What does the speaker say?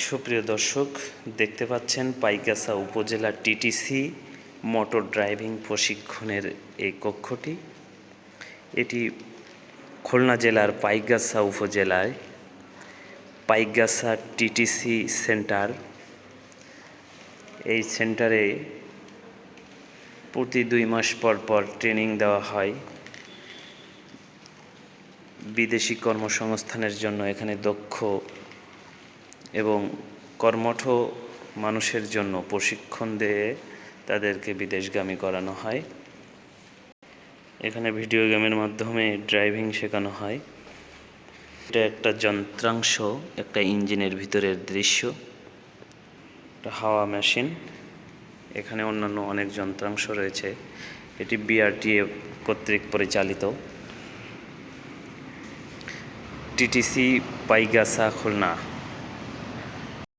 সুপ্রিয় দর্শক, দেখতে পাচ্ছেন পাইকাসা উপজেলা টিটিসি মোটর ড্রাইভিং প্রশিক্ষণের এই কক্ষটি। এটি খুলনা জেলার পাইকগাছা উপজেলায় পাইকগাছা টিটিসি সেন্টার। এই সেন্টারে প্রতি দুই মাস পর পর ট্রেনিং দেওয়া হয়। বিদেশি কর্মসংস্থানের জন্য এখানে দক্ষ এবং কর্মঠ মানুষের জন্য প্রশিক্ষণ দিয়ে তাদেরকে বিদেশগামী করানো হয়। এখানে ভিডিও গেমের মাধ্যমে ড্রাইভিং শেখানো হয়। এটা একটা যন্ত্রাংশ, একটা ইঞ্জিনের ভিতরের দৃশ্য, একটা হাওয়া মেশিন। এখানে অন্যান্য অনেক যন্ত্রাংশ রয়েছে। এটি বিআরটিএ কর্তৃক পরিচালিত। টিটিসি পাইগাসা খুলনা।